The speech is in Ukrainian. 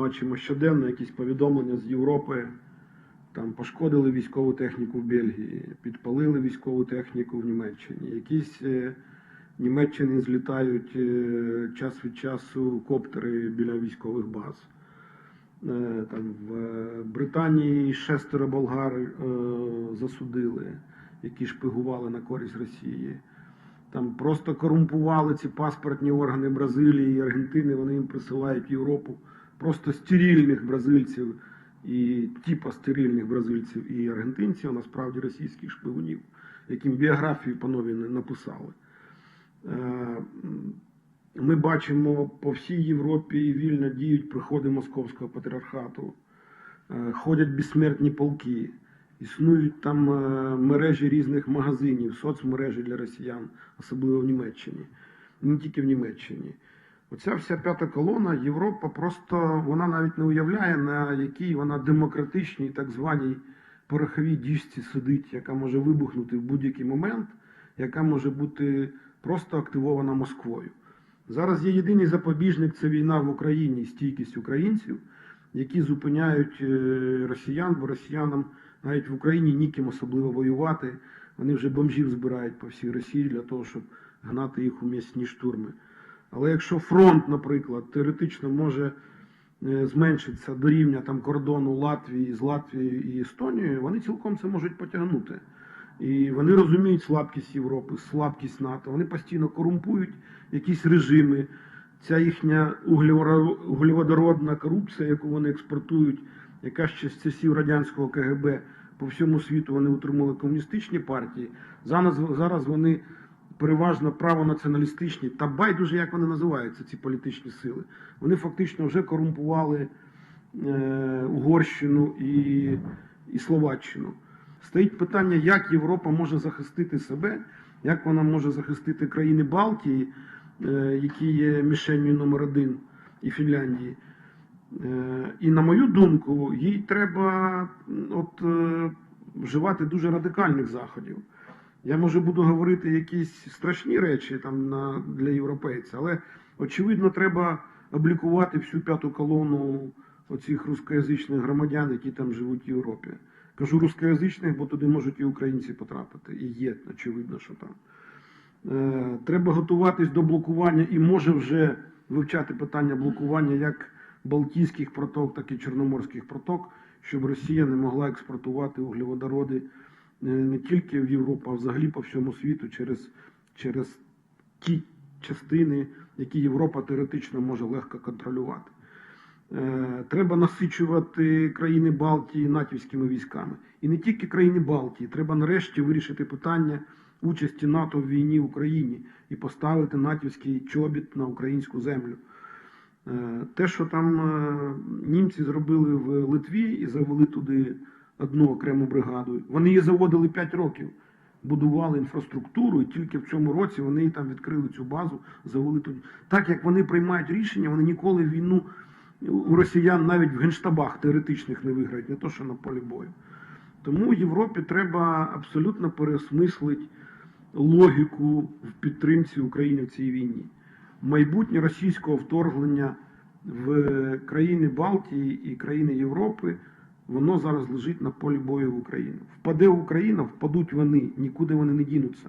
бачимо щоденно якісь повідомлення з Європи. Там пошкодили військову техніку в Бельгії, підпалили військову техніку в Німеччині. Якісь е, Німеччини злітають е, час від часу коптери біля військових баз. Е, Там в Британії шестеро болгар засудили, які шпигували на користь Росії. Там просто корумпували ці паспортні органи Бразилії і Аргентини, вони їм присилають Європу просто стерильних бразильців і типа стерильних бразильців і аргентинців, а насправді російських шпигунів, яким біографію панові не написали. Е, Ми бачимо по всій Європі вільно діють приходи московського патріархату, Е, ходять безсмертні полки, існують там е, мережі різних магазинів, соцмережі для росіян, особливо в Німеччині, не тільки в Німеччині. Оця вся п'ята колона, Європа просто вона навіть не уявляє, на якій вона демократичній, так званій пороховій діжці сидить, яка може вибухнути в будь-який момент, яка може бути просто активована Москвою. Зараз є єдиний запобіжник це війна в Україні, стійкість українців, які зупиняють е, росіян, бо росіянам навіть в Україні ніким особливо воювати. Вони вже бомжів збирають по всій Росії для того, щоб гнати їх у м'ясні штурми. Але якщо фронт, наприклад, теоретично може е, зменшитися до рівня там кордону Латвії з Латвією і Естонією, вони цілком це можуть потягнути. І вони розуміють слабкість Європи, слабкість НАТО. Вони постійно корумпують якісь режими. Ця їхня углеводородна корупція, яку вони експортують, яка ще з часів радянського КГБ по всьому світу вони утримали комуністичні партії. Зараз, зараз вони переважно правонаціоналістичні, та байдуже, як вони називаються, ці політичні сили. Вони фактично вже корумпували е, Угорщину і, і Словаччину. Стоїть питання, як Європа може захистити себе, як вона може захистити країни Балтії, е, які є мішенью номер один і Фінляндії. Е, І на мою думку, їй треба от, е, вживати дуже радикальних заходів. Я може буду говорити якісь страшні речі там на, для європейця, але очевидно, треба облікувати всю п'яту колону оцих рускоязичних громадян, які там живуть в Європі. Кажу рускоязичних, бо туди можуть і українці потрапити. І є, очевидно, що там. Е, Треба готуватись до блокування і може вже вивчати питання блокування як Балтійських проток, так і Чорноморських проток, щоб Росія не могла експортувати углеводороди не тільки в Європу, а взагалі по всьому світу через, через ті частини, які Європа теоретично може легко контролювати. Е, Треба насичувати країни Балтії натівськими військами. І не тільки країни Балтії, треба нарешті вирішити питання участі НАТО в війні в Україні і поставити натівський чобіт на українську землю. Е, Те, що там е, німці зробили в Литві і завели туди одну окрему бригаду, вони її заводили 5 років, будували інфраструктуру, і тільки в цьому році вони там відкрили цю базу, завели туди. Так як вони приймають рішення, вони ніколи війну у росіян навіть в генштабах теоретичних не виграють, не то що на полі бою. Тому Європі треба абсолютно переосмислити логіку в підтримці України в цій війні. Майбутнє російського вторгнення в країни Балтії і країни Європи, воно зараз лежить на полі бою в Україні. Впаде Україна, впадуть вони, нікуди вони не дінуться.